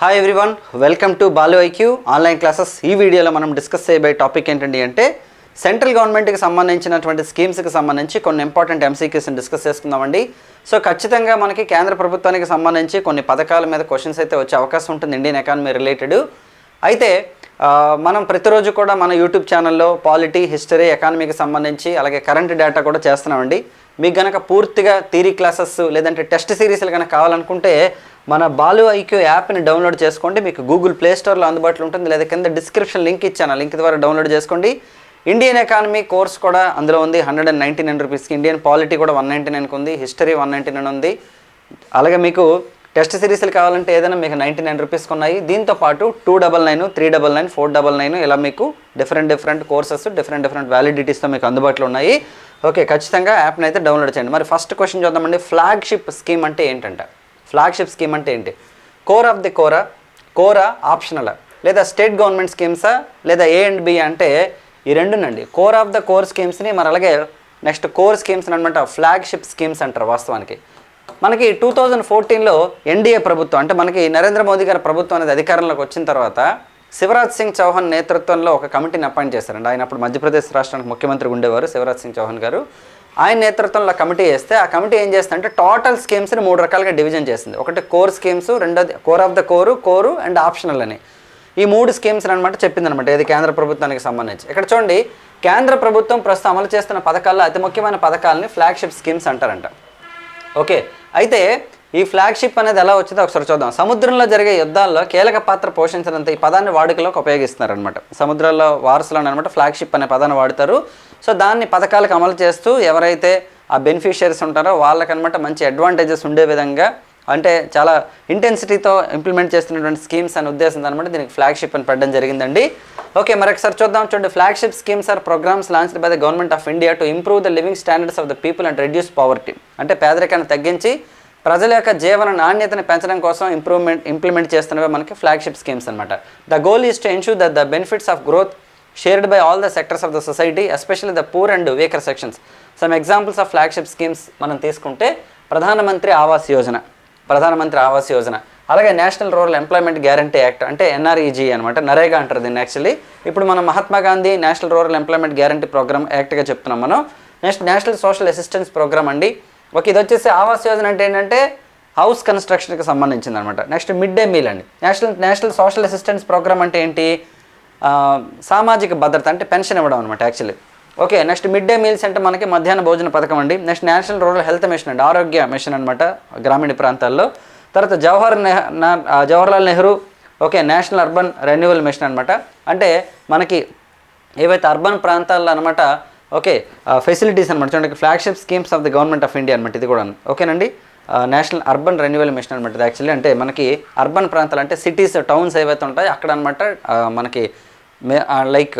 Hi everyone welcome to Balu IQ online classes ఈ వీడియోలో మనం డిస్కస్ చేయబోయే టాపిక్ ఏంటండి అంటే సెంట్రల్ గవర్నమెంట్కి సంబంధించినటువంటి స్కీమ్స్కి సంబంధించి కొన్ని ఇంపార్టెంట్ ఎంసీక్యూస్ని డిస్కస్ చేసుకుందామండి. సో ఖచ్చితంగా మనకి కేంద్ర ప్రభుత్వానికి సంబంధించి కొన్ని పథకాల మీద క్వశ్చన్స్ అయితే వచ్చే అవకాశం ఉంటుంది ఇండియన్ ఎకానమీ రిలేటెడ్ అయితే మనం ప్రతిరోజు కూడా మన యూట్యూబ్ ఛానల్లో పాలిటీ హిస్టరీ ఎకానమీకి సంబంధించి అలాగే కరెంట్ డేటా కూడా చేస్తున్నామండి. మీకు కనుక పూర్తిగా థీరీ క్లాసెస్ లేదంటే టెస్ట్ సిరీస్లు కనుక కావాలనుకుంటే మన బాలు ఐక్యూ యాప్ని డౌన్లోడ్ చేసుకోండి. మీకు గూగుల్ ప్లే స్టోర్లో అందుబాటులో ఉంటుంది. లేదా కింద డిస్క్రిప్షన్ లింక్ ఇచ్చాను. లింక్ ద్వారా డౌన్లోడ్ చేసుకోండి. ఇండియన్ ఎకానమీ కోర్స్ కూడా అందులో ఉంది. హండ్రెడ్ అండ్ నైంటీ నైన్ రూపీస్కి ఇండియన్ పాలిటీ కూడా వన్ నైంటీ నైన్కి ఉంది. హిస్టరీ వన్ నైంటీ నైన్ ఉంది. అలాగే మీకు టెస్ట్ సిరీస్లు కావాలంటే ఏదైనా మీకు నైంటీ నైన్ రూపీస్కి ఉన్నాయి. దీంతో పాటు two double nine three double nine four double nine ఇలా మీకు different different courses different different వ్యాలిడిటీస్తో మీకు అందుబాటులో ఉన్నాయి. ఓకే ఖచ్చితంగా యాప్ని అయితే డౌన్లోడ్ చేయండి. మరి ఫస్ట్ క్వశ్చన్ చూద్దామండి. ఫ్లాగ్షిప్ స్కీమ్ అంటే ఏంటంటే? ఫ్లాగ్షిప్ స్కీమ్ అంటే ఏంటి? కోర్ ఆఫ్ ది కోరా కోరా ఆప్షనల్ లేదా స్టేట్ గవర్నమెంట్ స్కీమ్సా లేదా ఏ అండ్ బి అంటే ఈ రెండునండి. కోర్ ఆఫ్ ద కోర్ స్కీమ్స్ని మరి అలాగే నెక్స్ట్ కోర్ స్కీమ్స్ అనమాట ఫ్లాగ్షిప్ స్కీమ్స్ అంటారు వాస్తవానికి. మనకి టూ థౌజండ్ ఫోర్టీన్లో ఎన్డీఏ ప్రభుత్వం అంటే మనకి నరేంద్ర మోదీ గారి ప్రభుత్వం అనేది అధికారంలోకి వచ్చిన తర్వాత శివరాజ్ సింగ్ చౌహాన్ నేతృత్వంలో ఒక కమిటీని అపాయింట్ చేశారండి. ఆయన అప్పుడు మధ్యప్రదేశ్ రాష్ట్రానికి ముఖ్యమంత్రి ఉండేవారు శివరాజ్ సింగ్ చౌహాన్ గారు. ఆయన నేతృత్వంలో కమిటీ వేస్తే ఆ కమిటీ ఏం చేస్తుందంటే టోటల్ స్కీమ్స్ని మూడు రకాలుగా డివిజన్ చేసింది. ఒకటి కోర్ స్కీమ్స్ రెండోది core of the core core and optional అని. ఈ మూడు స్కీమ్స్ అనమాట చెప్పిందనమాట ఇది కేంద్ర ప్రభుత్వానికి సంబంధించి. ఇక్కడ చూడండి కేంద్ర ప్రభుత్వం ప్రస్తుతం అమలు చేస్తున్న పథకాల్లో అతి ముఖ్యమైన పథకాలని ఫ్లాగ్షిప్ స్కీమ్స్ అంటారంట. ఓకే అయితే ఈ ఫ్లాగ్షిప్ అనేది ఎలా వచ్చిందో ఒకసారి చూద్దాం. సముద్రంలో జరిగే యుద్ధాల్లో కీలక పాత్ర పోషించినంత ఈ పదాన్ని వాడుకలోకి ఉపయోగిస్తున్నారనమాట సముద్రాల్లో వారసులు అనమాట ఫ్లాగ్షిప్ అనే పదాన్ని వాడతారు. సో దాన్ని పథకాలకు అమలు చేస్తూ ఎవరైతే ఆ బెనిఫిషియరీస్ ఉంటారో వాళ్ళకనమాట మంచి అడ్వాంటేజెస్ ఉండే విధంగా అంటే చాలా ఇంటెన్సిటీతో ఇంప్లిమెంట్ చేస్తున్నటువంటి స్కీమ్స్ అనే ఉద్దేశం అనమాట దీనికి ఫ్లాగ్షిప్ అని పెట్టడం జరిగిందండి. ఓకే మరొకసారి చూద్దాం. చూడండి flagship schemes are programs launched by the government of India to improve the living standards of the people and reduce poverty అంటే పేదరికాన్ని తగ్గించి ప్రజల యొక్క జీవన నాణ్యతను పెంచడం కోసం ఇంప్రూవ్మెంట్ ఇంప్లిమెంట్ చేస్తున్నవే మనకి ఫ్లాగ్షిప్ స్కీమ్స్ అనమాట the goal is to ensure that the benefits of growth shared by all the sectors of the society especially the poor and weaker sections some examples of flagship schemes మనం తీసుకుంటే ప్రధానమంత్రి ఆవాస్ యోజన. ప్రధానమంత్రి ఆవాస్ యోజన. అలాగే national rural employment guarantee act అంటే NREG అనమాట నరేగా అంటారు దీన్ని actually ఇప్పుడు మనం Mahatma Gandhi national rural employment guarantee program యాక్ట్గా చెప్తున్నాం మనం. Next national social assistance program అండి. ఓకే ఇది వచ్చేసి ఆవాస్ యోజన అంటే ఏంటంటే హౌస్ కన్స్ట్రక్షన్కి సంబంధించింది అనమాట నెక్స్ట్ మిడ్ డే మీల్ అండి. National national social assistance program అంటే ఏంటి? సామాజిక భద్రత అంటే పెన్షన్ ఇవ్వడం అనమాట actually okay next mid day meals అంటే మనకి మధ్యాహ్న భోజన పథకం అండి. Next national rural health mission అండి ఆరోగ్య మిషన్ అనమాట గ్రామీణ ప్రాంతాల్లో. తర్వాత Jawahar Jawaharlal Nehru okay national urban renewal mission అనమాట అంటే మనకి ఏవైతే అర్బన్ ప్రాంతాల్లో అనమాట ఓకే ఫెసిలిటీస్ అనమాట చూడండి flagship schemes of the government of India అనమాట ఇది కూడా ఓకేనండి నేషనల్ అర్బన్ రెన్యువల్ మిషన్ అనమాట యాక్చువల్లీ అంటే మనకి అర్బన్ ప్రాంతాలు అంటే సిటీస్ టౌన్స్ ఏవైతే ఉంటాయో అక్కడ అనమాట మనకి లైక్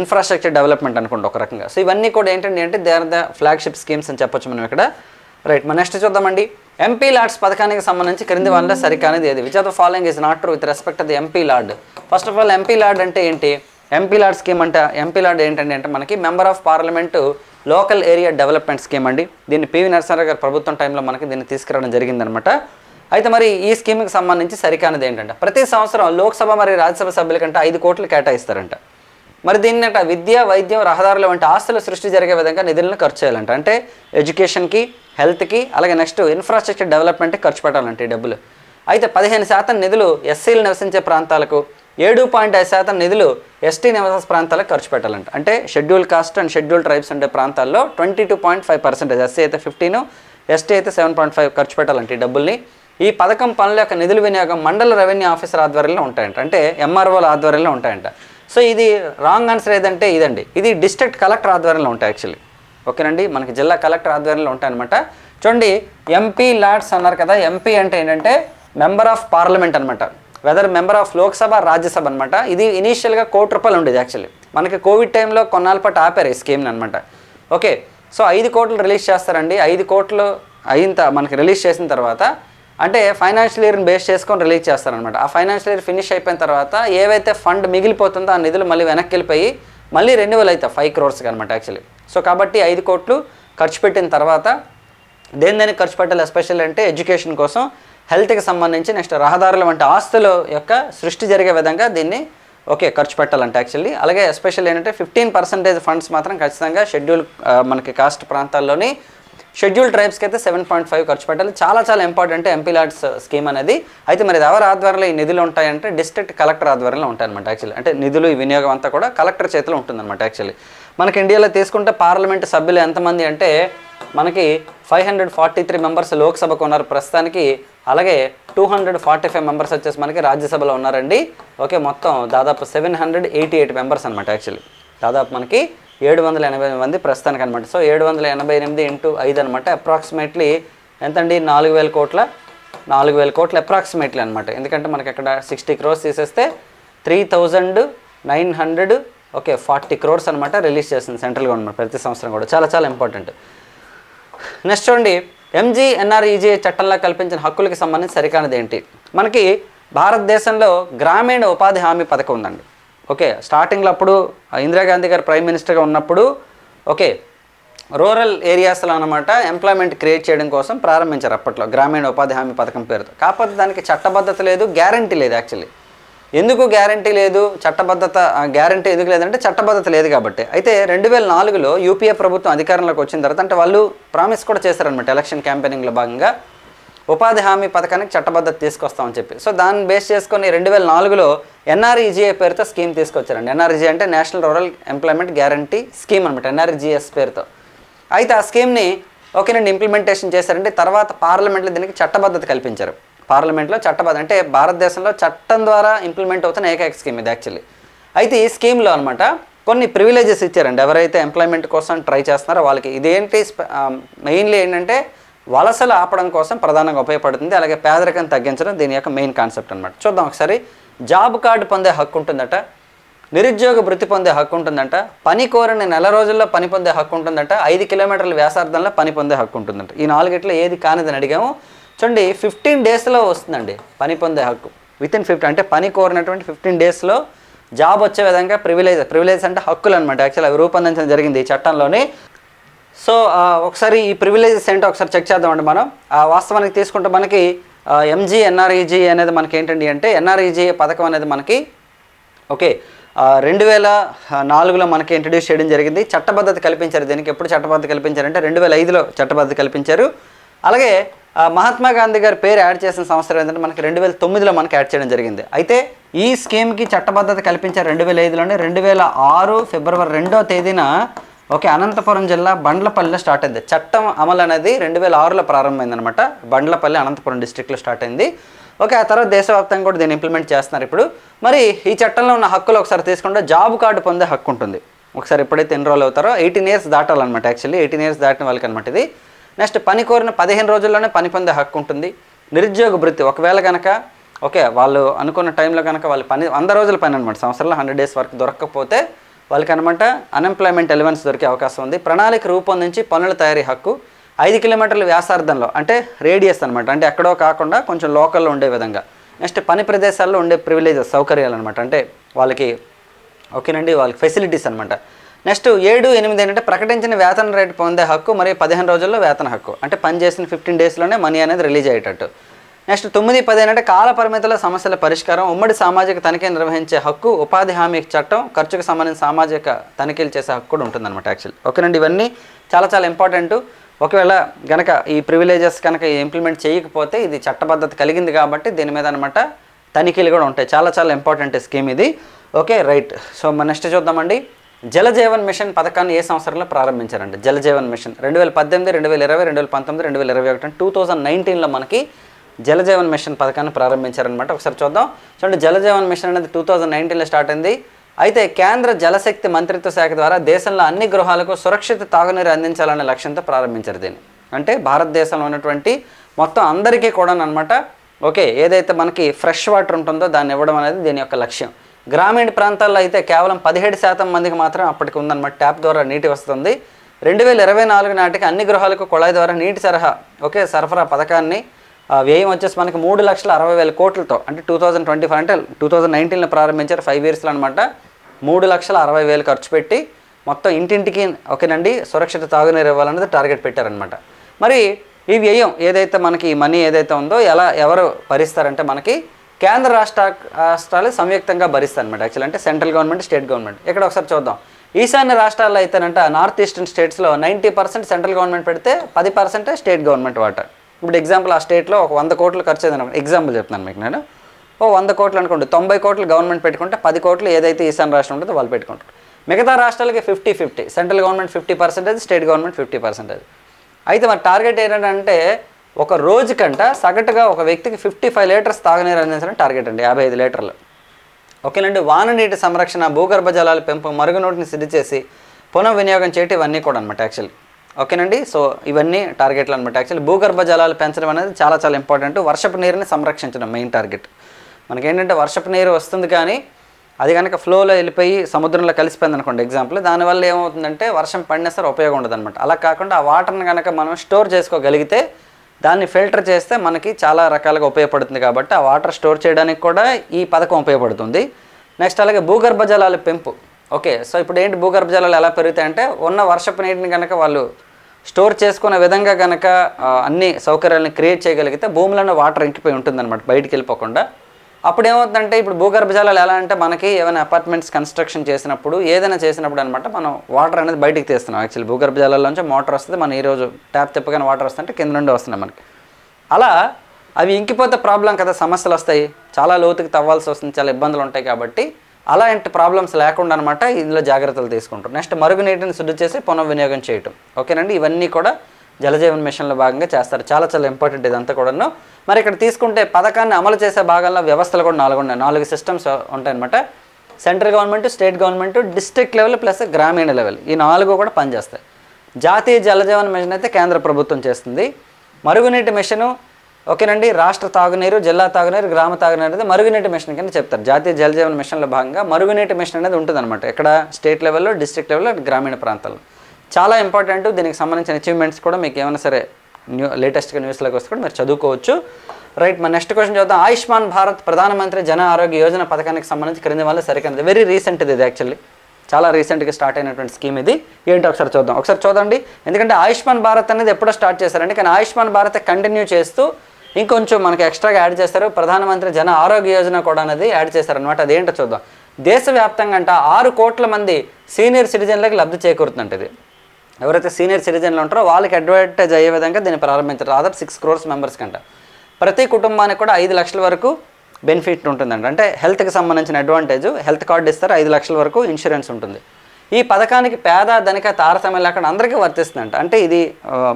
ఇన్ఫ్రాస్ట్రక్చర్ డెవలప్మెంట్ అనుకోండి ఒక రకంగా. సో ఇవన్నీ కూడా ఏంటంటే అంటే they are the flagship schemes అని చెప్పొచ్చు మనం ఇక్కడ. రైట్ మన నెక్స్ట్ చూద్దామండి. ఎంపీ లాడ్స్ పథకానికి సంబంధించి క్రింది వాళ్ళ సరికానేది ఏది? Which of the following is not true with respect the MP lad first of all MP lad అంటే ఏంటి? ఎంపీ లార్డ్ స్కీమ్ అంటే ఎంపీ లార్డ్ ఏంటంటే అంటే మనకి member of parliament local area development scheme అండి. దీన్ని పివి నరసింహారావు గారి ప్రభుత్వం టైంలో మనకి దీన్ని తీసుకురావడం జరిగిందనమాట. అయితే మరి ఈ స్కీమ్కి సంబంధించి సరికానిది ఏంటంట ప్రతి సంవత్సరం లోక్సభ మరియు రాజ్యసభ సభ్యుల కంటే ఐదు కోట్లు కేటాయిస్తారంట. మరి దీన్ని అట విద్య వైద్యం రహదారులు వంటి ఆస్తుల సృష్టి జరిగే విధంగా నిధులను ఖర్చు చేయాలంట. అంటే ఎడ్యుకేషన్కి హెల్త్కి అలాగే నెక్స్ట్ ఇన్ఫ్రాస్ట్రక్చర్ డెవలప్మెంట్కి ఖర్చు పెట్టాలంటే ఈ డబ్బులు. అయితే పదిహేను శాతం నిధులు ఎస్సీలు నివసించే ప్రాంతాలకు ఏడు పాయింట్ ఐదు శాతం నిధులు ఎస్టీ నివాస ప్రాంతాలకు ఖర్చు పెట్టాలంట. అంటే schedule caste and schedule tribes ఉండే ప్రాంతాల్లో twenty two point five percentage SC అయితే ఫిఫ్టీన్ ఎస్టీ అయితే సెవెన్ పాయింట్ ఫైవ్ ఖర్చు పెట్టాలంట ఈ డబ్బుల్ని. ఈ పథకం పనుల యొక్క నిధుల వినియోగం మండల రెవెన్యూ ఆఫీసర్ ఆధ్వర్యంలో ఉంటాయంట. అంటే ఎంఆర్ఓల ఆధ్వర్యంలో ఉంటాయంట. సో ఇది రాంగ్ ఆన్సర్ ఏదంటే ఇదండి. ఇది డిస్ట్రిక్ట్ కలెక్టర్ ఆధ్వర్యంలో ఉంటాయి యాక్చువల్లీ. ఓకేనండి? మనకి జిల్లా కలెక్టర్ ఆధ్వర్యంలో ఉంటాయన్నమాట. చూడండి ఎంపీ లాడ్స్ అన్నారు కదా. ఎంపీ అంటే ఏంటంటే మెంబర్ ఆఫ్ పార్లమెంట్ అనమాట whether member of Lok Sabha Rajya Sabha అనమాట ఇది ఇనీషియల్గా కోటి రూపాయలు ఉండేది యాక్చువల్లీ. మనకి కోవిడ్ టైంలో కొన్నాళ్ళ పాటు ఆపారు ఈ స్కీమ్ని అనమాట ఓకే. సో ఐదు కోట్లు రిలీజ్ చేస్తారండి. ఐదు కోట్లు అయిన మనకి రిలీజ్ చేసిన తర్వాత అంటే ఫైనాన్షియల్ ఇయర్ని బేస్ చేసుకొని రిలీజ్ చేస్తారనమాట ఆ ఫైనాన్షియల్ ఇయర్ ఫినిష్ అయిపోయిన తర్వాత ఏవైతే ఫండ్ మిగిలిపోతుందో ఆ నిధులు మళ్ళీ వెనక్కి వెళ్ళిపోయి మళ్ళీ రెన్యువల్ అవుతాయి ఫైవ్ క్రోర్స్కి అనమాట యాక్చువల్లీ సో కాబట్టి ఐదు కోట్లు ఖర్చు పెట్టిన తర్వాత దేని దానికి ఖర్చు పెట్టాలి? ఎస్పెషల్ అంటే ఎడ్యుకేషన్ కోసం హెల్త్కి సంబంధించి నెక్స్ట్ రహదారుల వంటి ఆస్తుల యొక్క సృష్టి జరిగే విధంగా దీన్ని ఓకే ఖర్చు పెట్టాలంటే యాక్చువల్లీ అలాగే ఎస్పెషల్ ఏంటంటే ఫిఫ్టీన్ పర్సెంటేజ్ ఫండ్స్ మాత్రం ఖచ్చితంగా షెడ్యూల్ మనకి కాస్ట్ ప్రాంతాల్లోని షెడ్యూల్ ట్రైబ్స్కి అయితే సెవెన్ పాయింట్ ఫైవ్ ఖర్చు పెట్టాలి. చాలా చాలా ఇంపార్టెంట్ ఎంపీ లాడ్స్ స్కీమ్ అనేది. అయితే మరి ఎవరి ఆధ్వర్యంలో ఈ నిధులు ఉంటాయంటే డిస్ట్రిక్ట్ కలెక్టర్ ఆధ్వర్యంలో ఉంటాయన్నమాట యాక్చువల్లీ అంటే నిధులు ఈ వినియోగం అంతా కూడా కలెక్టర్ చేతిలో ఉంటుందన్నమాట యాక్చువల్లీ మనకి ఇండియాలో తీసుకుంటే పార్లమెంట్ సభ్యులు ఎంతమంది అంటే మనకి five hundred forty three members లోక్సభకు ఉన్నారు ప్రస్తుతానికి. అలాగే two hundred forty five members వచ్చేసి మనకి రాజ్యసభలో ఉన్నారండి. ఓకే మొత్తం దాదాపు seven hundred eighty eight members అనమాట యాక్చువల్లీ దాదాపు మనకి ఏడు వందల ఎనభై మంది ప్రస్తుతానికి అనమాట సో ఏడు వందల ఎనభై ఎనిమిది ఇంటూ ఐదు అనమాట అప్రాక్సిమేట్లీ ఎంతండి? నాలుగు వేల కోట్ల నాలుగు వేల కోట్ల అప్రాక్సిమేట్లీ అనమాట. ఎందుకంటే మనకి అక్కడ సిక్స్టీ క్రోర్స్ తీసేస్తే three thousand nine hundred okay forty crores అనమాట రిలీజ్ చేసింది సెంట్రల్ గవర్నమెంట్ ప్రతి సంవత్సరం కూడా. చాలా చాలా ఇంపార్టెంట్. నెక్స్ట్ చూడండి ఎంజీఎన్ఆర్ఈజీ చట్టంలో కల్పించిన హక్కులకి సంబంధించి సరికానిది ఏంటి? మనకి భారతదేశంలో గ్రామీణ ఉపాధి హామీ పథకం ఉందండి. ఓకే స్టార్టింగ్లో అప్పుడు ఇందిరాగాంధీ గారు ప్రైమ్ మినిస్టర్గా ఉన్నప్పుడు ఓకే రూరల్ ఏరియాస్లో అనమాట ఎంప్లాయ్మెంట్ క్రియేట్ చేయడం కోసం ప్రారంభించారు అప్పట్లో గ్రామీణ ఉపాధి హామీ పథకం పేరుతో. కాకపోతే దానికి చట్టబద్ధత లేదు గ్యారంటీ లేదు యాక్చువల్లీ ఎందుకు గ్యారంటీ లేదు? చట్టబద్ధత గ్యారంటీ ఎందుకు లేదంటే చట్టబద్ధత లేదు కాబట్టి. అయితే రెండు వేల నాలుగులో యూపీఏ ప్రభుత్వం అధికారంలోకి వచ్చిన తర్వాత అంటే వాళ్ళు ప్రామిస్ కూడా చేశారనమాట ఎలక్షన్ క్యాంపెయినింగ్లో భాగంగా. ఉపాధి హామీ పథకానికి చట్టబద్ధత తీసుకొస్తామని చెప్పి. సో దాన్ని బేస్ చేసుకొని రెండు వేల నాలుగులో ఎన్ఆర్ఈజీఏ పేరుతో స్కీమ్ తీసుకొచ్చారండి. ఎన్ఆర్జీ అంటే national rural employment guarantee scheme అనమాట ఎన్ఆర్జీఎస్ పేరుతో. అయితే ఆ స్కీమ్ని ఓకేనండి ఇంప్లిమెంటేషన్ చేశారంటే తర్వాత పార్లమెంట్లో దీనికి చట్టబద్ధత కల్పించారు. పార్లమెంట్లో చట్టబద్ధ అంటే భారతదేశంలో చట్టం ద్వారా ఇంప్లిమెంట్ అవుతున్న ఏకైక స్కీమ్ ఇది యాక్చువల్లీ. అయితే ఈ స్కీమ్లో అనమాట కొన్ని ప్రివిలేజెస్ ఇచ్చారండి. ఎవరైతే ఎంప్లాయ్మెంట్ కోసం ట్రై చేస్తున్నారో వాళ్ళకి ఇదేంటి మెయిన్లీ ఏంటంటే వలసలు ఆపడం కోసం ప్రధానంగా ఉపయోగపడుతుంది. అలాగే పేదరికం తగ్గించడం దీని యొక్క మెయిన్ కాన్సెప్ట్ అనమాట చూద్దాం ఒకసారి. జాబ్ కార్డు పొందే హక్కు ఉంటుందట. నిరుద్యోగ వృత్తి పొందే హక్కు ఉంటుందంట. పని కోరిన నెల రోజుల్లో పని పొందే హక్కు ఉంటుందంట. ఐదు కిలోమీటర్ల వ్యాసార్థంలో పని పొందే హక్కు ఉంటుందంట. ఈ నాలుగిట్లో ఏది కానిదని అడిగాము. చూడండి ఫిఫ్టీన్ డేస్లో వస్తుందండి పని పొందే హక్కు. విత్ ఇన్ ఫిఫ్టీ అంటే పని కోరినటువంటి ఫిఫ్టీన్ డేస్లో జాబ్ వచ్చే విధంగా ప్రివిలేజ్ ప్రివిలేజ్ అంటే హక్కులు అనమాట యాక్చువల్ అవి రూపొందించడం జరిగింది ఈ చట్టంలోని. సో ఒకసారి ఈ ప్రివిలేజెస్ ఏంటో ఒకసారి చెక్ చేద్దామండి మనం. ఆ, వాస్తవానికి తీసుకుంటే మనకి ఎంజీ ఎన్ఆర్ఈజీ అనేది మనకి ఏంటండి అంటే ఎన్ఆర్ఈజీ పథకం అనేది మనకి ఓకే రెండు వేల నాలుగులో మనకి ఇంట్రడ్యూస్ చేయడం జరిగింది. చట్టబద్ధత కల్పించారు. దీనికి ఎప్పుడు చట్టబద్ధత కల్పించారంటే రెండు వేల ఐదులో చట్టబద్ధత కల్పించారు. అలాగే మహాత్మా గాంధీ గారి పేరు యాడ్ చేసిన సంవత్సరం ఏంటంటే మనకి రెండు వేల తొమ్మిదిలో మనకి యాడ్ చేయడం జరిగింది. అయితే ఈ స్కీమ్కి చట్టబద్ధత కల్పించారు రెండు వేల ఐదులోనే. రెండు వేల ఆరు ఫిబ్రవరి రెండో తేదీన ఓకే అనంతపురం జిల్లా బండ్లపల్లిలో స్టార్ట్ అయింది. చట్టం అమలు అనేది రెండు వేల ఆరులో ప్రారంభమైందనమాట బండ్లపల్లి అనంతపురం డిస్టిక్లో స్టార్ట్ అయింది. ఓకే ఆ తర్వాత దేశవ్యాప్తంగా కూడా దీన్ని ఇంప్లిమెంట్ చేస్తున్నారు ఇప్పుడు. మరి ఈ చట్టంలో ఉన్న హక్కులు ఒకసారి తీసుకుంటే జాబ్ కార్డు పొందే హక్కు ఉంటుంది. ఒకసారి ఎప్పుడైతే ఎన్రోల్ అవుతారో ఎయిటీన్ ఇయర్స్ దాటాలన్నమాట యాక్చువల్లీ. ఎయిటీన్ ఇయర్స్ దాటిన వాళ్ళకి అనమాట ఇది. నెక్స్ట్ పని కోరిన పదిహేను రోజుల్లోనే పని పొందే హక్కు ఉంటుంది. నిరుద్యోగ వృత్తి ఒకవేళ కనుక ఓకే వాళ్ళు అనుకున్న టైంలో కనుక వాళ్ళు పని వంద రోజుల పని అనమాట సంవత్సరంలో హండ్రెడ్ డేస్ వరకు దొరకకపోతే వాళ్ళకి అనమాట అన్ఎంప్లాయ్మెంట్ ఎలివెన్స్ దొరికే అవకాశం ఉంది. ప్రణాళిక రూపొందించి పనుల తయారీ హక్కు ఐదు కిలోమీటర్ల వ్యాసార్థంలో అంటే రేడియస్ అనమాట అంటే ఎక్కడో కాకుండా కొంచెం లోకల్లో ఉండే విధంగా. నెక్స్ట్ పని ప్రదేశాల్లో ఉండే ప్రివిలేజెస్ సౌకర్యాలు అనమాట అంటే వాళ్ళకి ఓకేనండి వాళ్ళకి ఫెసిలిటీస్ అనమాట నెక్స్ట్ ఏడు ఎనిమిది ఏంటంటే ప్రకటించిన వేతన రేటు పొందే హక్కు మరియు పదిహేను రోజుల్లో వేతన హక్కు. అంటే పని చేసిన ఫిఫ్టీన్ డేస్లోనే మనీ అనేది రిలీజ్ అయ్యేటట్టు. నెక్స్ట్ తొమ్మిది పది ఏంటంటే కాల పరిమితుల సమస్యల పరిష్కారం. ఉమ్మడి సామాజిక తనిఖీ నిర్వహించే హక్కు ఉపాధి హామీ చట్టం ఖర్చుకు సంబంధించిన సామాజిక తనిఖీలు చేసే హక్కు కూడా ఉంటుందన్నమాట యాక్చువల్లీ ఓకేనండి ఇవన్నీ చాలా చాలా ఇంపార్టెంట్ ఒకవేళ గనక ఈ ప్రివిలేజెస్ కనుక ఇంప్లిమెంట్ చేయకపోతే ఇది చట్టబద్ధత కలిగింది కాబట్టి దీని మీద అనమాట తనిఖీలు కూడా ఉంటాయి. చాలా చాలా ఇంపార్టెంట్ స్కీమ్ ఇది. ఓకే రైట్ సో మన నెక్స్ట్ చూద్దామండి. జలజీవన్ మిషన్ పథకాన్ని ఏ సంవత్సరంలో ప్రారంభించారండి? జలజీవన్ మిషన్. రెండు వేల పద్దెనిమిది రెండు వేల ఇరవై రెండు వేల పంతొమ్మిది రెండు వేల ఇరవై ఒకటి టూ థౌజండ్ నైన్టీన్లో మనకి జలజీవన్ మిషన్ పథకాన్ని ప్రారంభించారనమాట ఒకసారి చూద్దాం. చూడండి జలజీవన్ మిషన్ అనేది టూ థౌజండ్ నైన్టీన్లో స్టార్ట్ అయింది. అయితే కేంద్ర జలశక్తి మంత్రిత్వ శాఖ ద్వారా దేశంలో అన్ని గృహాలకు సురక్షిత తాగునీరు అందించాలనే లక్ష్యంతో ప్రారంభించారు దీన్ని. అంటే భారతదేశంలో ఉన్నటువంటి మొత్తం అందరికీ కూడా అనమాట ఓకే ఏదైతే మనకి ఫ్రెష్ వాటర్ ఉంటుందో దాన్ని ఇవ్వడం అనేది దీని యొక్క లక్ష్యం. గ్రామీణ ప్రాంతాల్లో అయితే కేవలం పదిహేడు శాతం మందికి మాత్రం అప్పటికి ఉందన్నమాట ట్యాప్ ద్వారా నీటి వస్తుంది. రెండు వేల ఇరవై నాలుగు నాటికి అన్ని గృహాలకు కుళాయి ద్వారా నీటి సరహా ఓకే సరఫరా పథకాన్ని వ్యయం వచ్చేసి మనకి మూడు లక్షల అరవై వేల కోట్లతో అంటే టూ థౌజండ్ ట్వంటీ ఫైవ్ అంటే టూ థౌజండ్ నైన్టీన్లో ప్రారంభించారు ఫైవ్ ఇయర్స్లో అనమాట మూడు లక్షల అరవై వేలు ఖర్చు పెట్టి మొత్తం ఇంటింటికి ఓకేనండి సురక్షిత తాగునీరు ఇవ్వాలనేది టార్గెట్ పెట్టారనమాట మరి ఈ వ్యయం ఏదైతే మనకి మనీ ఏదైతే ఉందో ఎలా ఎవరు భరిస్తారంటే మనకి కేంద్ర రాష్ట్ర రాష్ట్రాలు సంయుక్తంగా భరిస్తారు అనమాట యాక్చువల్ అంటే సెంట్రల్ గవర్నమెంట్ స్టేట్ గవర్నమెంట్ ఇక్కడ ఒకసారి చూద్దాం. ఈశాన్య రాష్ట్రాల్లో అయితేనంట నార్త్ ఈస్టర్న్ స్టేట్స్లో నైంటీ పర్సెంట్ సెంట్రల్ గవర్నమెంట్ పెడితే పది పర్సెంట్ స్టేట్ గవర్నమెంట్ వాటా. ఇప్పుడు ఎగ్జాంపుల్ ఆ స్టేట్లో ఒక వంద కోట్లు ఖర్చు అయింది ఎగ్జాంపుల్ చెప్తున్నాను మీకు నేను. ఓ వంద కోట్లు అనుకోండి తొంభై కోట్లు గవర్నమెంట్ పెట్టుకుంటే పది కోట్లు ఏదైతే ఈశాన్ రాష్ట్రం ఉంటుందో వాళ్ళు పెట్టుకుంటారు. మిగతా రాష్ట్రాలకి fifty fifty central government fifty percentage state government fifty percentage అయితే మరి టార్గెట్ ఏంటంటే ఒక రోజుకంట సగటుగా ఒక వ్యక్తికి ఫిఫ్టీ ఫైవ్ లీటర్స్ తాగనీరు అందించడం టార్గెట్ అండి యాభై ఐదు లీటర్లు. ఓకేనండి వాన నీటి సంరక్షణ భూగర్భ జలాల పెంపు మరుగునోటిని సిద్ధి చేసి పునః వినియోగం చేయటం ఇవన్నీ కూడా అనమాట యాక్చువల్లీ ఓకేనండి? సో ఇవన్నీ టార్గెట్లు అనమాట యాక్చువల్లీ భూగర్భ జలాలు పెంచడం అనేది చాలా చాలా ఇంపార్టెంట్ వర్షపు నీరుని సంరక్షించడం మెయిన్ టార్గెట్ మనకేంటంటే వర్షపు నీరు వస్తుంది కానీ అది కనుక ఫ్లోలో వెళ్ళిపోయి సముద్రంలో కలిసిపోయింది అనుకోండి ఎగ్జాంపుల్ దానివల్ల ఏమవుతుందంటే వర్షం పడినా సరే ఉపయోగం ఉండదు అనమాట అలా కాకుండా ఆ వాటర్ని కనుక మనం స్టోర్ చేసుకోగలిగితే దాన్ని ఫిల్టర్ చేస్తే మనకి చాలా రకాలుగా ఉపయోగపడుతుంది కాబట్టి ఆ వాటర్ స్టోర్ చేయడానికి కూడా ఈ పథకం ఉపయోగపడుతుంది. నెక్స్ట్ అలాగే భూగర్భ జలాల పెంపు. ఓకే సో ఇప్పుడు ఏంటి భూగర్భ జలాలు ఎలా పెరుగుతాయంటే ఉన్న వర్షపు నీటిని కనుక వాళ్ళు స్టోర్ చేసుకునే విధంగా కనుక అన్ని సౌకర్యాలను క్రియేట్ చేయగలిగితే భూమిలోనే వాటర్ ఇంకిపోయి ఉంటుందన్నమాట బయటికి వెళ్ళిపోకుండా. అప్పుడు ఏమవుతుందంటే ఇప్పుడు భూగర్భ జలాలు ఎలా అంటే మనకి ఏమైనా అపార్ట్మెంట్స్ కన్స్ట్రక్షన్ చేసినప్పుడు ఏదైనా చేసినప్పుడు అనమాట మనం వాటర్ అనేది బయటికి తీస్తున్నాం. యాక్చువల్లీ భూగర్భ జలాల్లోంచి మోటార్ వస్తుంది మనం ఈరోజు ట్యాప్ తిప్పగానే వాటర్ వస్తుంటే కింద నుండి వస్తున్నాయి మనకి. అలా అవి ఇంకిపోతే ప్రాబ్లం కదా సమస్యలు వస్తాయి. చాలా లోతుకి తవ్వాల్సి వస్తుంది చాలా ఇబ్బందులు ఉంటాయి కాబట్టి అలాంటి ప్రాబ్లమ్స్ లేకుండా అనమాట ఇందులో జాగ్రత్తలు తీసుకుంటాం నెక్స్ట్ మరుగునీటిని శుద్ధి చేసి పునర్వినియోగం చేయటం. ఓకేనండి ఇవన్నీ కూడా జలజీవన్ మిషన్లో భాగంగా చేస్తారు. చాలా చాలా ఇంపార్టెంట్ ఇదంతా కూడాను. మరి ఇక్కడ తీసుకుంటే పథకాన్ని అమలు చేసే భాగంలో వ్యవస్థలు కూడా నాలుగు ఉన్నాయి. నాలుగు సిస్టమ్స్ ఉంటాయన్నమాట. Central government state government district level plus గ్రామీణ లెవెల్ ఈ నాలుగు కూడా పనిచేస్తాయి. జాతీయ జలజీవన్ మిషన్ అయితే కేంద్ర ప్రభుత్వం చేస్తుంది. మరుగునీటి మిషను ఓకేనండి రాష్ట్ర తాగునీరు జిల్లా తాగునీరు గ్రామ తాగునీరు అనేది మరుగునీటి మిషన్ కింద చెప్తారు. జాతీయ జలజీవన్ మిషన్లో భాగంగా మరుగునీటి మిషన్ అనేది ఉంటుందన్నమాట. ఇక్కడ స్టేట్ లెవెల్లో డిస్ట్రిక్ట్ లెవెల్లో గ్రామీణ ప్రాంతాల్లో. చాలా ఇంపార్టెంట్ దీనికి సంబంధించిన అచీవ్మెంట్స్ కూడా మీకు ఏమైనా సరే న్యూ లేటెస్ట్గా న్యూస్లోకి వస్తే కూడా మీరు చదువుకోవచ్చు. రైట్ మన నెక్స్ట్ క్వశ్చన్ చూద్దాం. ఆయుష్మాన్ భారత్ ప్రధానమంత్రి జన ఆరోగ్య యోజన పథకానికి సంబంధించి క్రింది వల్ల సరికింది వెరీ రీసెంట్ ఇది యాక్చువల్లీ చాలా రీసెంట్గా స్టార్ట్ అయినటువంటి స్కీమ్ ఇది. ఏంటో ఒకసారి చూద్దాం. ఒకసారి చూడండి. ఎందుకంటే ఆయుష్మాన్ భారత్ అనేది ఎప్పుడో స్టార్ట్ చేశారండి. కానీ ఆయుష్మాన్ భారత్ కంటిన్యూ చేస్తూ ఇంకొంచెం మనకి ఎక్స్ట్రాగా యాడ్ చేస్తారు. ప్రధానమంత్రి జన ఆరోగ్య యోజన కూడా అనేది యాడ్ చేశారనమాట అదేంటో చూద్దాం. దేశవ్యాప్తంగా అంట ఆరు కోట్ల మంది సీనియర్ సిటిజన్లకు లబ్ధి చేకూరుతుందంట ఇది. ఎవరైతే సీనియర్ సిటిజన్లు ఉంటారో వాళ్ళకి అడ్వాంటేజ్ అయ్యే విధంగా దీన్ని ప్రారంభించారు. దాదాపు సిక్స్ క్రోర్స్ మెంబర్స్ కంట. ప్రతి కుటుంబానికి కూడా ఐదు లక్షల వరకు బెనిఫిట్ ఉంటుందండి అంటే హెల్త్కి సంబంధించిన అడ్వాంటేజ్ హెల్త్ కార్డు ఇస్తారు ఐదు లక్షల వరకు ఇన్సూరెన్స్ ఉంటుంది. ఈ పథకానికి పేద ధనిక తారతమ్యం లేకుండా అందరికీ వర్తిస్తుందంట. అంటే ఇది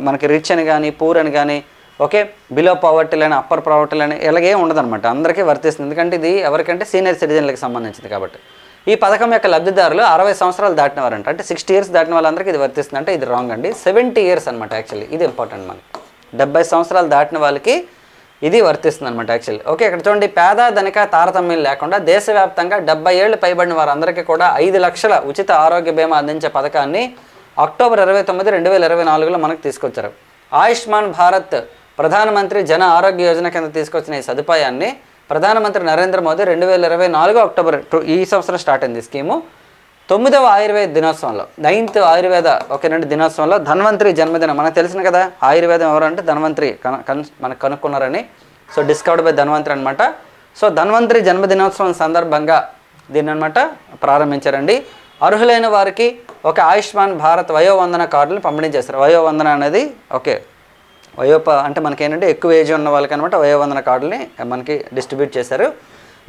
మనకి రిచ్ అని కానీ పూర్ అని కానీ ఓకే? బిలో పవర్టీ లేని అప్పర్ పవర్టీ లైన్ ఇలాగే ఉండదన్నమాట. అందరికీ వర్తిస్తుంది. ఎందుకంటే ఇది ఎవరికంటే సీనియర్ సిటిజన్లకు సంబంధించింది కాబట్టి. ఈ పథకం యొక్క లబ్ధిదారులు అరవై సంవత్సరాలు దాటిన వారంట. అంటే సిక్స్టీ ఇయర్స్ దాటిన వాళ్ళందరికీ ఇది వర్తిస్తుంది. అంటే ఇది రాంగ్ అండి. సెవెంటీ ఇయర్స్ అనమాట యాక్చువల్లీ ఇది ఇంపార్టెంట్ మనకి. డెబ్బై సంవత్సరాలు దాటిన వాళ్ళకి ఇది వర్తిస్తుంది అనమాట యాక్చువల్లీ ఓకే? ఇక్కడ చూడండి. పేద ధనిక తారతమ్యం లేకుండా దేశవ్యాప్తంగా డెబ్బై ఏళ్ళు పైబడిన వారందరికీ కూడా ఐదు లక్షల ఉచిత ఆరోగ్య బీమా అందించే పథకాన్ని అక్టోబర్ ఇరవై తొమ్మిది రెండు వేల ఇరవై నాలుగులో మనకు తీసుకొచ్చారు. ఆయుష్మాన్ భారత్ ప్రధానమంత్రి జన ఆరోగ్య యోజన కింద తీసుకొచ్చిన ఈ సదుపాయాన్ని ప్రధానమంత్రి నరేంద్ర మోదీ రెండు వేల ఇరవై నాలుగు అక్టోబర్ టు- ఈ సంవత్సరం స్టార్ట్ అయింది స్కీము. తొమ్మిదవ ఆయుర్వేద దినోత్సవంలో నైన్త్ ఆయుర్వేద ఓకేనండి దినోత్సవంలో ధన్వంతరి జన్మదినం. మనకు తెలిసిన కదా ఆయుర్వేదం ఎవరంటే ధన్వంతరి కన కన్ మనకు కనుక్కున్నారని. సో డిస్కవర్డ్ బై ధన్వంతరి అనమాట సో ధన్వంతరి జన్మదినోత్సవం సందర్భంగా దీన్ని అనమాట ప్రారంభించారండి. అర్హులైన వారికి ఒక ఆయుష్మాన్ భారత్ వయోవందన కార్డులు పంపిణీ చేస్తారు. వయోవందన అనేది ఓకే వయోప అంటే మనకి ఏంటంటే ఎక్కువ ఏజ్ ఉన్న వాళ్ళకి అనమాట వయోవందన కార్డుని మనకి డిస్ట్రిబ్యూట్ చేశారు.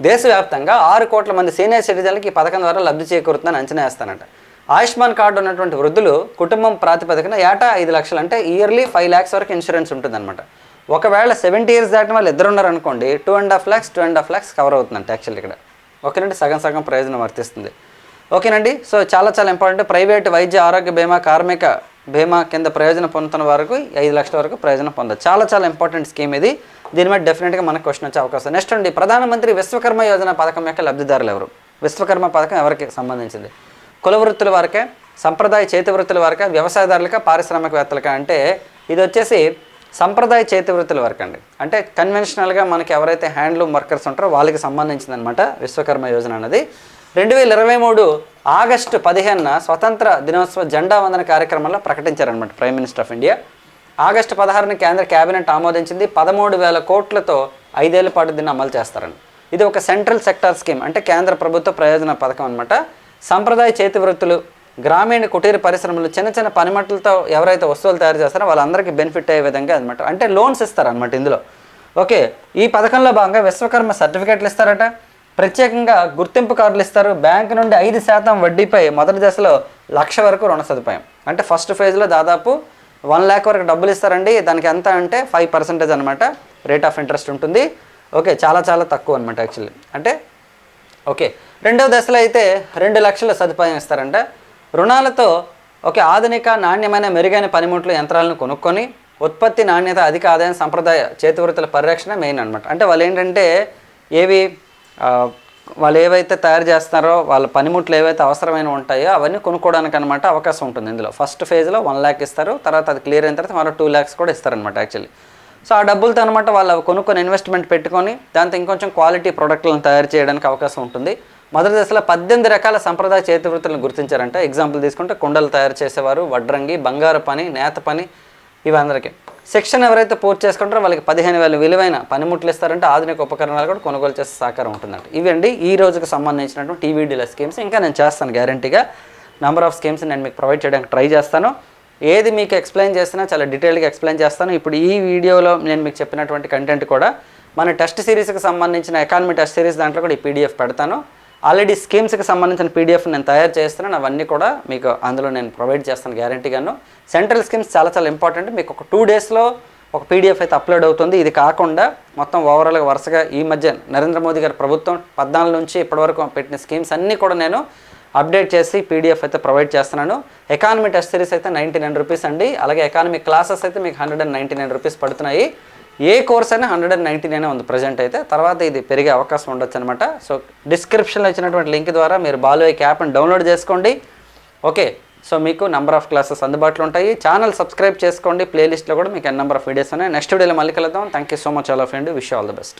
దేశవ్యాప్తంగా ఆరు కోట్ల మంది సీనియర్ సిటిజన్లకి ఈ పథకం ద్వారా లబ్ధి చేకూరుతుందని అంచనా వేస్తానంట ఆయుష్మాన్ కార్డు ఉన్నటువంటి వృద్ధులు కుటుంబం ప్రాతిపదికన ఏటా ఐదు లక్షలు అంటే ఇయర్లీ ఫైవ్ ల్యాక్స్ వరకు ఇన్సూరెన్స్ ఉంటుందన్నమాట. ఒకవేళ సెవెంటీ ఇయర్స్ దాటిన వాళ్ళు ఇద్దరు ఉన్నారనుకోండి two and half lakhs two and half lakhs cover అవుతుందంట యాక్చువల్లీ ఇక్కడ. ఓకేనండి సగం సగం ప్రయోజనం వర్తిస్తుంది. ఓకేనండి సో చాలా చాలా ఇంపార్టెంట్. ప్రైవేట్ వైద్య ఆరోగ్య బీమా కార్మిక బీమా కింద ప్రయోజనం పొందుతున్న వరకు ఐదు లక్షల వరకు ప్రయోజనం పొందదు చాలా చాలా ఇంపార్టెంట్ స్కీమ్ ఇది. దీని మీద డెఫినెట్గా మనకు క్వశ్చన్ వచ్చే అవకాశం. నెక్స్ట్ అండి ప్రధానమంత్రి విశ్వకర్మ యోజన పథకం యొక్క లబ్ధిదారులు ఎవరు? విశ్వకర్మ పథకం ఎవరికి సంబంధించింది? కుల వృత్తుల వారికే సంప్రదాయ చేతి వృత్తుల వారికే వ్యవసాయదారులకే పారిశ్రామికవేత్తలకే? అంటే ఇది వచ్చేసి సంప్రదాయ చేతి వృత్తుల వరకు అండి. అంటే కన్వెన్షనల్గా మనకి ఎవరైతే హ్యాండ్లూమ్ వర్కర్స్ ఉంటారో వాళ్ళకి సంబంధించింది అనమాట విశ్వకర్మ యోజన అనేది రెండు వేల ఇరవై మూడు ఆగస్టు పదిహేనున స్వతంత్ర దినోత్సవ జెండా వందన కార్యక్రమంలో ప్రకటించారనమాట prime minister of India August పదహారున కేంద్ర కేబినెట్ ఆమోదించింది. పదమూడు వేల కోట్లతో ఐదేళ్ళ పాటు దీన్ని అమలు చేస్తారని. ఇది ఒక సెంట్రల్ సెక్టార్ స్కీమ్ అంటే కేంద్ర ప్రభుత్వ ప్రయోజన పథకం అనమాట సంప్రదాయ చేతి వృత్తులు గ్రామీణ కుటీర పరిశ్రమలు చిన్న చిన్న పనిమట్లతో ఎవరైతే వస్తువులు తయారు చేస్తారో వాళ్ళందరికీ బెనిఫిట్ అయ్యే విధంగా అనమాట అంటే లోన్స్ ఇస్తారనమాట ఇందులో. ఓకే ఈ పథకంలో భాగంగా విశ్వకర్మ సర్టిఫికేట్లు ఇస్తారట. ప్రత్యేకంగా గుర్తింపు కార్డులు ఇస్తారు. బ్యాంకు నుండి ఐదు శాతం వడ్డీపై మొదటి దశలో లక్ష వరకు రుణ సదుపాయం. అంటే ఫస్ట్ ఫేజ్లో దాదాపు వన్ ల్యాక్ వరకు డబ్బులు ఇస్తారండి. దానికి ఎంత అంటే ఫైవ్ పర్సెంటేజ్ అనమాట రేట్ ఆఫ్ ఇంట్రెస్ట్ ఉంటుంది. ఓకే చాలా చాలా తక్కువ అనమాట యాక్చువల్లీ. అంటే ఓకే. రెండవ దశలో అయితే రెండు లక్షల సదుపాయం ఇస్తారంట. రుణాలతో ఒక ఆధునిక నాణ్యమైన మెరుగైన పనిముట్లు యంత్రాలను కొనుక్కొని ఉత్పత్తి నాణ్యత అధిక ఆదాయం సంప్రదాయ చేతివృత్తుల పరిరక్షణ మెయిన్ అనమాట అంటే వాళ్ళు ఏంటంటే ఏవి వాళ్ళు ఏవైతే తయారు చేస్తున్నారో వాళ్ళ పనిముట్లు ఏవైతే అవసరమైన ఉంటాయో అవన్నీ కొనుక్కోవడానికి అనమాట అవకాశం ఉంటుంది ఇందులో. ఫస్ట్ ఫేజ్లో వన్ ల్యాక్ ఇస్తారు తర్వాత అది క్లియర్ అయిన తర్వాత మరో టూ ల్యాక్స్ కూడా ఇస్తారనమాట యాక్చువల్లీ సో ఆ డబ్బులతో అనమాట వాళ్ళు అవి కొనుక్కొని ఇన్వెస్ట్మెంట్ పెట్టుకొని దాంతో ఇంకొంచెం క్వాలిటీ ప్రొడక్ట్లను తయారు చేయడానికి అవకాశం ఉంటుంది. మొదటి దశలో పద్దెనిమిది రకాల సంప్రదాయ చేతి వృత్తులను గుర్తించారంట. ఎగ్జాంపుల్ తీసుకుంటే కుండలు తయారు చేసేవారు వడ్రంగి బంగారు పని నేత పని ఇవి అందరికీ. సెక్షన్ ఎవరైతే పూర్తి చేసుకుంటారో వాళ్ళకి పదిహేను వేల విలువైన పనిముట్లు ఇస్తారంటే ఆధునిక ఉపకరణాలు కూడా కొనుగోలు చేసే సహకారం ఉంటుందంట. ఇవండి ఈ రోజుకి సంబంధించినటువంటి టీవీడీల స్కీమ్స్. ఇంకా నేను చేస్తాను గ్యారంటీగా. నెంబర్ ఆఫ్ స్కీమ్స్ నేను మీకు ప్రొవైడ్ చేయడానికి ట్రై చేస్తాను. ఏది మీకు ఎక్స్ప్లెయిన్ చేసినా చాలా డీటెయిల్గా ఎక్స్ప్లెయిన్ చేస్తాను. ఇప్పుడు ఈ వీడియోలో నేను మీకు చెప్పినటువంటి కంటెంట్ కూడా మన టెస్ట్ సిరీస్కి సంబంధించిన ఎకానమీ టెస్ట్ సిరీస్ దాంట్లో కూడా ఈ పీడిఎఫ్ పెడతాను. ఆల్రెడీ స్కీమ్స్కి సంబంధించిన పీడిఎఫ్ నేను తయారు చేస్తున్నాను. అవన్నీ కూడా మీకు అందులో నేను ప్రొవైడ్ చేస్తాను గ్యారంటీగాను సెంట్రల్ స్కీమ్స్ చాలా చాలా ఇంపార్టెంట్ మీకు ఒక టూ డేస్లో ఒక పీడిఎఫ్ అయితే అప్లోడ్ అవుతుంది. ఇది కాకుండా మొత్తం ఓవరాల్గా వరుసగా ఈ మధ్య నరేంద్ర మోదీ గారి ప్రభుత్వం పద్నాలుగు నుంచి ఇప్పటివరకు పెట్టిన స్కీమ్స్ అన్నీ కూడా నేను అప్డేట్ చేసి పీడిఎఫ్ అయితే ప్రొవైడ్ చేస్తున్నాను. ఎకానమీ టెస్ట్ సిరీస్ అయితే నైంటీ నైన్ రూపీస్ అండి. అలాగే ఎకానమీ క్లాసెస్ అయితే మీకు hundred and ninety nine rupees పడుతున్నాయి. ఏ కోర్స్ అయినా హండ్రెడ్ అండ్ నైంటీ నైన్ ఉంది ప్రజెంట్ అయితే. తర్వాత ఇది పెరిగే అవకాశం ఉండొచ్చు అనమాట సో డిస్క్రిప్షన్లో ఇచ్చినటువంటి లింక్ ద్వారా మీరు బాలు యాప్ని డౌన్లోడ్ చేసుకోండి. ఓకే సో మీకు నెంబర్ ఆఫ్ క్లాసెస్ అందుబాటులో ఉంటాయి. ఛానల్ సబ్స్క్రైబ్ చేసుకోండి. ప్లేలిస్ట్లో కూడా మీకు ఎన్ నెంబర్ ఆఫ్ వీడియోస్ ఉన్నాయి. నెక్స్ట్ వీడియోలో మళ్ళీ కలుద్దాం. Thank you so much all of and wish all the best